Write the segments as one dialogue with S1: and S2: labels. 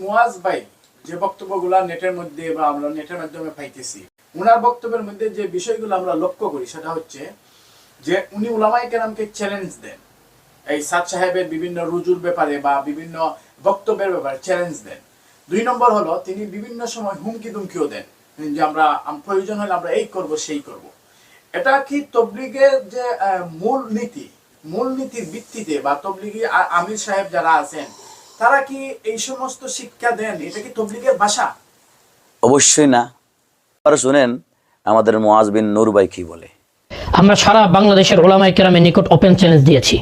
S1: মুয়াজ ভাই, যে বক্তব্যগুলা নেটের মধ্যে বা আমরা নেটের মাধ্যমে পাইতেছি, উনার বক্তব্যের মধ্যে যে বিষয়গুলো আমরা লক্ষ্য করি সেটা হচ্ছে যে উনি কেরামকে চ্যালেঞ্জ দেন। এই সাদ সাহেবের বিভিন্ন রুজুর ব্যাপারে বা বিভিন্ন বক্তব্যের ব্যাপারে চ্যালেঞ্জ দেন। দুই নম্বর হলো, তিনি বিভিন্ন সময় হুমকি দুমকিও দেন, যে আমরা প্রয়োজন হলে আমরা এই করব, সেই করব। এটা কি তবলিগের যে মূল নীতি, মূল নীতির ভিত্তিতে বা তবলিগি আমির সাহেব যারা আছেন তারা কি এই সমস্ত শিক্ষা দেন? এটা কি তবলিগের ভাষা?
S2: অবশ্যই না। আর শুনেন আমাদের মোয়াজ বিন নূর ভাই কি বলে?
S3: আমরা সারা বাংলাদেশের ওলামাই কেরামের নিকট ওপেন চ্যালেঞ্জ দিয়েছি।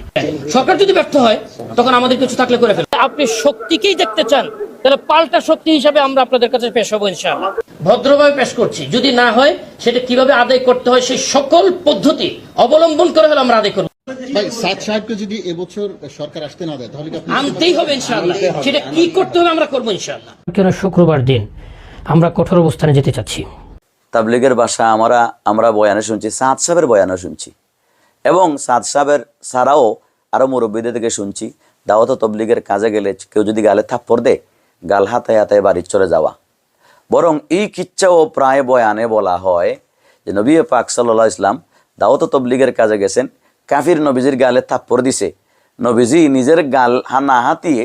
S4: সরকার যদি ব্যর্থ হয় তখন আমাদের কিছু থাকলে করে ফেলবে আপনি শক্তিকেই দেখতে চান তাহলে পাল্টা শক্তি হিসাবে আমরা আপনাদের কাছে পেশ হব ইনশাআল্লাহ। ভদ্রভাবে পেশ করছি। যদি না হয় সেটা কীভাবে আদায় করতে হয় সেই সকল পদ্ধতি অবলম্বন করে হলে আমরা আদায় করব।
S5: ভাই সাদ সাহেবকে যদি এবছর সরকার আসতে না দেয় তাহলে
S4: আনতেই হবে ইনশাআল্লাহ। সেটা কি করতে হবে আমরা করব ইনশাআল্লাহ।
S3: কেন শুক্রবার দিন আমরা কঠোর অবস্থানে যেতে চাচ্ছি?
S2: তাবলিগের ভাষা আমরা আমরা বয়ানে শুনছি সাদ সাহেবের বয়ানে শুনছি। এবং সাদ সাহেবের ছাড়াও আরও মুরব্বীদের থেকে শুনছি দাওয়াত তবলিগের কাজে গেলে কেউ যদি গালে থাপ্পড় দেয় গাল হাতায় হাতায় বাড়ি চলে যাওয়া। বরং এই কিচ্ছাও প্রায় বয়ানে বলা হয় যে নবী পাক সাল্লাহ ইসলাম দাওয়াত ও তবলিগের কাজে গেছেন কাফির নবীজির গালে থাপ্পড় দিছে। নবীজি নিজের গাল না হাতিয়ে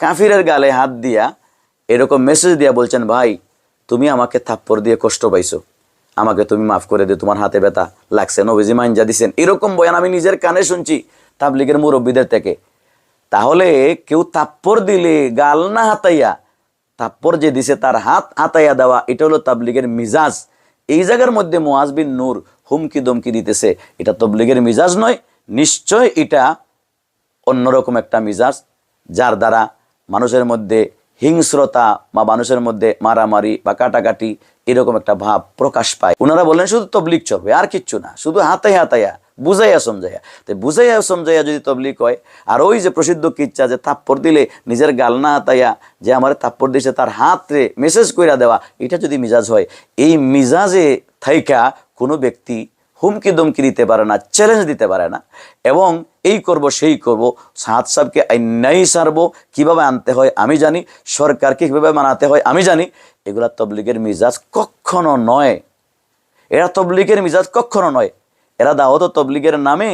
S2: কাফিরের গালে হাত দিয়া এরকম মেসেজ দিয়া বলছেন, ভাই, তুমি আমাকে থাপ্পড় দিয়ে কষ্ট পাইছো। আমাকে তুমি মাফ করে দিও তোমার হাতে ব্যথা লাগছে। নবীজি মাইনজা দিছেন। এরকম বয়ান আমি নিজের কানে শুনছি তাবলিগের মুরব্বীদের থেকে। তাহলে কেউ তাপ্পড় দিলে গাল না হাতাইয়া তাপ্পর যে দিছে তার হাত হাতাইয়া দেওয়া, এটা হলো তাবলিগের মিজাজ। এই জায়গার মধ্যে মোয়াজ বিন নূর হুমকি দমকি দিতেছে, এটা তবলিগের মিজাজ নয়, নিশ্চয় এটা অন্যরকম একটা মিজাজ, যার দ্বারা মানুষের মধ্যে হিংস্রতা বা মানুষের মধ্যে মারামারি বা কাটাকাটি এরকম একটা ভাব প্রকাশ পায়। ওনারা বলেন শুধু তবলিক চলবে, আর কিচ্ছু না, শুধু হাতাই হাতাইয়া বুঝাইয়া সমঝাইয়া। তো বুঝাইয়া সমঝাইয়া যদি তবলিক হয়, আর ওই যে প্রসিদ্ধ কিচ্ছা যে থাপ্পড় দিলে নিজের গাল না হাতাইয়া যে আমার থাপ্পড় দিয়েছে, তার হাতরে মেসেজ কইরা দেওয়া, এটা যদি মিজাজ হয়, এই মিজাজে থাইকা কোনো ব্যক্তি হুমকি দমকি দিতে পারে না চ্যালেঞ্জ দিতে পারে না। এবং এই করব, সেই করব সাত সাহেবকে আইনাই সারবো, কীভাবে আনতে হয় আমি জানি, সরকারকে কীভাবে মানাতে হয় আমি জানি। এগুলা তবলিগের মিজাজ কখনো নয়। এরা তবলিগের মিজাজ কখনো নয়। এরা দাওয়াত তবলিগের নামে।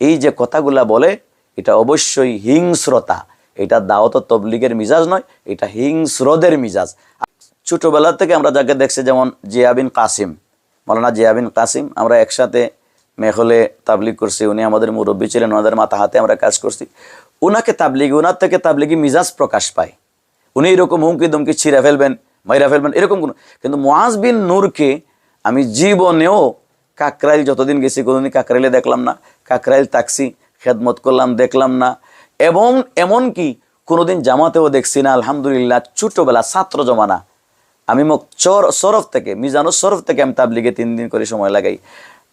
S2: এই যে কথাগুলা বলে, এটা অবশ্যই হিংস্রতা। এটা দাওয়াত তবলিগের মিজাজ নয়, এটা হিংস্রদের মিজাজ। ছোটোবেলা থেকে আমরা যাকে দেখছি যেমন জিয়াবিন কাসিম মৌলানা জিয়াবিন কাসিম, আমরা একসাথে মেঘলে তাবলিগ করছি। উনি আমাদের মুরব্বী ছিলেন, ওনাদের মাথা হাতে আমরা কাজ করছি। উনাকে তাবলিগি ওনার থেকে তাবলিগি মিজাজ প্রকাশ পায়। উনি এরকম হুমকি দমকি ছিঁড়ে ফেলবেন, মাইরা ফেলবেন, এরকম কোনো কিন্তু মোয়াজ বিন নূরকে আমি জীবনেও কাকরাইল যতদিন গেছি কোনোদিন কাকরাইলে দেখলাম না। কাকরাইল তাকসি, খেদমত করলাম, দেখলাম না। এবং এমনকি কোনোদিন জামাতেও দেখছি না, আলহামদুলিল্লাহ, ছোটোবেলা ছাত্র জমানা আমি চর সরফ থেকে মিজানো সরফ থেকে আমি তাবলিগে তিন দিন করে সময় লাগাই।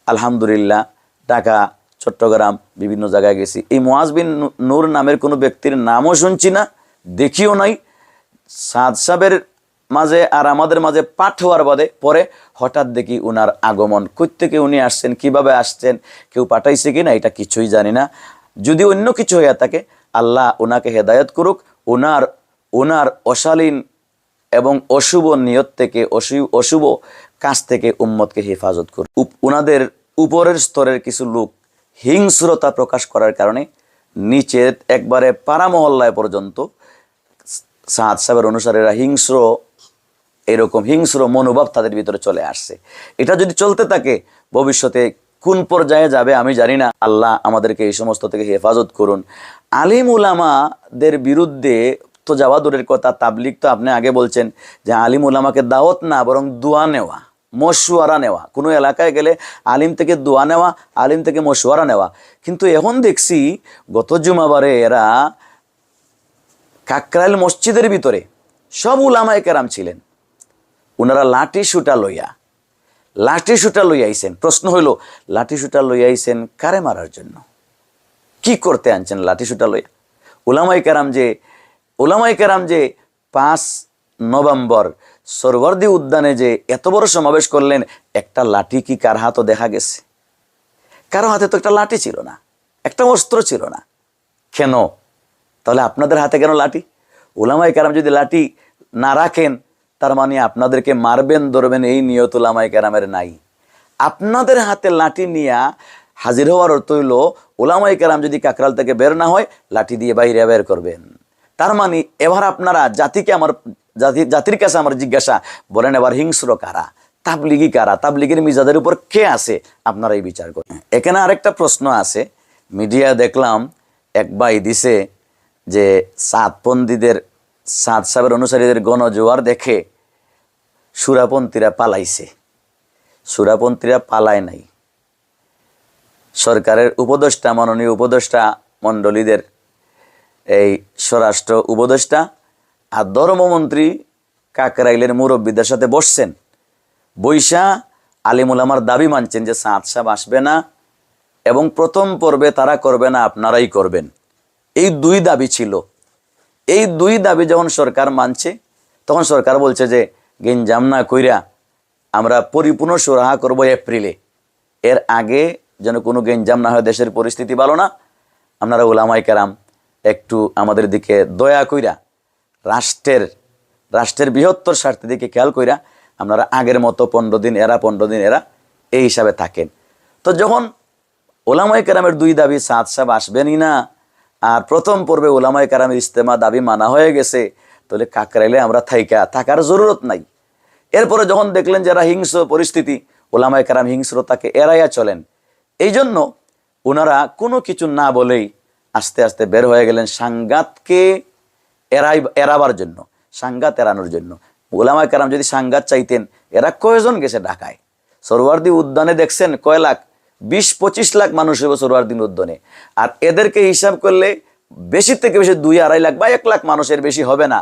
S2: আলহামদুলিল্লাহ, ঢাকা, চট্টগ্রাম, বিভিন্ন জায়গায় গেছি। এই মোয়াজ বিন নূ- নূর নামের কোনো ব্যক্তির নামও শুনছি না, দেখিও নাই। সাদ সাহেবের মাঝে আর আমাদের মাঝে পাঠ হওয়ার বাদে পরে হঠাৎ দেখি উনার আগমন। থেকে উনি আসছেন, কীভাবে আসছেন, কেউ পাঠাইছে কি না, এটা কিছুই জানি না। যদি অন্য কিছু হইয়া থাকে, আল্লাহ ওনাকে হেদায়ত করুক ওনার ওনার অশালীন এবং অশুভ নিয়ত থেকে অশু- অশুভ কাজ থেকে উম্মতকে হেফাজত উপ- ওনাদের উপরের স্তরের কিছু লোক হিংস্রতা প্রকাশ করার কারণে নিচের একবারে পাড়া মহল্লায় পর্যন্ত সাদ সাহেবের অনুসারীরা হিংস্র, এরকম হিংস্র মনোভাব তাদের ভিতরে চলে আসছে। এটা যদি চলতে থাকে, ভবিষ্যতে কোন পর্যায়ে যাবে আমি জানি না। আল্লাহ আমাদেরকে এই সমস্ত থেকে হেফাজত করুন। আলিম উলামাদের বিরুদ্ধে তো যাওয়া দূরের কথা তাবলিক তো আপনি আগে বলছেন যে আলিম উলামাকে দাওয়াত না, বরং দোয়া নেওয়া মশুয়ারা নেওয়া। কোনো এলাকায় গেলে আলিম থেকে দোয়া নেওয়া, আলিম থেকে মশুয়ারা নেওয়া। কিন্তু এখন দেখছি গত জুমাবারে এরা কাকরাইল মসজিদের ভিতরে সব উলামায় কেরাম ছিলেন। ওনারা লাঠি সুটা লইয়া, লাঠি সুটা লইয়া আইছেন। প্রশ্ন হইল, লাঠি সুটা লইয়া আইছেন কারে মারার জন্য? কি করতে আনছেন লাঠি সুটা লইয়া? ওলামাই কেরাম যে ওলামাই কেরাম যে পাঁচ নভেম্বর সরবর্দী উদ্যানে যে এত বড় সমাবেশ করলেন, একটা লাঠি কি কার হাতও দেখা গেছে? কারও হাতে তো একটা লাঠি ছিল না, একটা অস্ত্র ছিল না। কেন? তাহলে আপনাদের হাতে কেন লাঠি? ওলামাই কারাম যদি লাঠি না রাখেন, তার মানে আপনাদেরকে মারবেন, ধরবেন, এই নিয়ত ওলামাই কারামের নাই। আপনাদের হাতে লাঠি নিয়া হাজির হওয়ার অর্থ হইল ওলামাই কারাম যদি কাকরাল থেকে বের না হয়, লাঠি দিয়ে বাইরে বের করবেন। তার মানে এবার আপনারা জাতিকে আমার জাতি জাতির কাছে আমার জিজ্ঞাসা, বলেন এবার হিংস্র কারা? তাবলিগি কারা? তাবলিগের মিজাদের উপর কে আছে? আপনারা এই বিচার করেন। এখানে আরেকটা প্রশ্ন আছে। মিডিয়া দেখলাম, এক ভাই দিছে যে সাতপন্থীদের সাত সাহেবের অনুসারীদের গণজোয়ার দেখে সুরাপন্থীরা পালাইছে। সুরাপন্থীরা পালায় নাই। সরকারের উপদেষ্টা, মাননীয় উপদেষ্টা মণ্ডলীদের এই স্বরাষ্ট্র উপদেষ্টা আর ধর্মমন্ত্রী কাকরাইলের মুরব্বীদের সাথে বসছেন। বৈশা আলিমুল আমার দাবি মানছেন যে সাঁত সাহেব আসবে না এবং প্রথম পর্বে তারা করবে না, আপনারাই করবেন। এই দুই দাবি ছিল। এই দুই দাবি যখন সরকার মানছে, তখন সরকার বলছে যে, গেঞ্জাম না কইরা আমরা পরিপূর্ণ সুরাহা করব এপ্রিলে। এর আগে যেন কোনো গেঞ্জাম না হয়, দেশের পরিস্থিতি ভালো না। আপনারা ওলামাই কেরাম একটু আমাদের দিকে দয়া কইরা, রাষ্ট্রের রাষ্ট্রের বৃহত্তর স্বার্থের দিকে খেয়াল কইরা আপনারা আগের মতো পনেরো দিন এরা, পনেরো দিন এরা, এই হিসাবে থাকেন। তো যখন ওলামাই কারামের দুই দাবি সাত সাহেব আসবেনই না, আর প্রথম পর্বে ওলামাই কারামের ইস্তেমা দাবি মানা হয়ে গেছে, তাহলে কাকরাইলে আমরা থাইকা, থাকার জরুরত নাই। এরপরে যখন দেখলেন যারা হিংস্র পরিস্থিতি ওলামাই কারাম হিংস্রতাকে এড়াইয়া চলেন। এই জন্য ওনারা কোনো কিছু না বলেই আস্তে আস্তে বের হয়ে গেলেন সাংঘাতকে এড়াই এড়াবার জন্য, সাংঘাত এড়ানোর জন্য। ওলামাই কারাম যদি সাংঘাত চাইতেন, এরা কয়জন গেছে ঢাকায়? সরোয়ার্দি উদ্যানে দেখছেন কয় লাখ? বিশ, পঁচিশ লাখ মানুষ হবে সরোয়ার্দিন উদ্যানে। আর এদেরকে হিসাব করলে বেশি থেকে বেশি দুই, আড়াই লাখ বা এক লাখ মানুষের বেশি হবে না।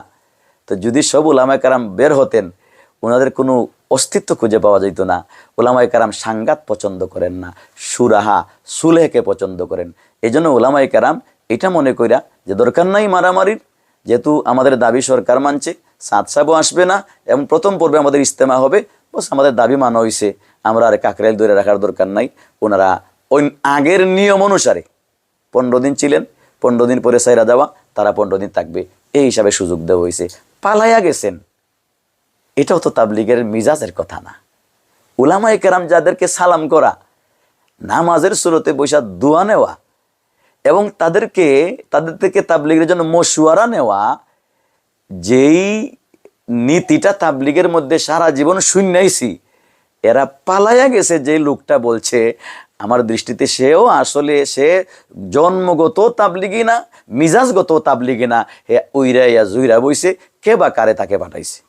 S2: তো যদি সব ওলামায় কারাম বের হতেন ওনাদের কোনো অস্তিত্ব খুঁজে পাওয়া যেত না। ওলামায় কারাম সাংগাত পছন্দ করেন না, সুরাহা, সুলেহকে পছন্দ করেন। এই জন্য ওলামাই কারাম এটা মনে কইরা যে দরকার নাই মারামারির, যেহেতু আমাদের দাবি সরকার মানছে, সাত সাবও আসবে না, এবং প্রথম পর্বে আমাদের ইস্তেমা হবে, বস আমাদের দাবি মানা হয়েছে আমরা আর কাকরাইল ধরে রাখার দরকার নাই। ওনারা ওই আগের নিয়ম অনুসারে পনেরো দিন ছিলেন, পনেরো দিন পরে সাইরা যাওয়া, তারা পনেরো দিন থাকবে। এই হিসাবে সুযোগ দেওয়া হয়েছে পালাইয়া গেছেন। এটাও তো তাবলিগের মিজাজের কথা না। উলামায়ে কেরাম যাদেরকে সালাম করা, নামাজের সুরতে বৈশা দোয়া নেওয়া এবং তাদেরকে, তাদের থেকে তাবলিগের জন্য মশুয়ারা নেওয়া, যেই নীতিটা তাবলিগের মধ্যে সারা জীবন শূন্যাইছি এরা পালাইয়া গেছে যে লোকটা বলছে, আমার দৃষ্টিতে সেও আসলে সে জন্মগত তাবলিগি না, মিজাজগত তাবলিগি না, হে উইরা ইয়া জুইরা বইছে, কে বা কারে তাকে পাঠাইছে?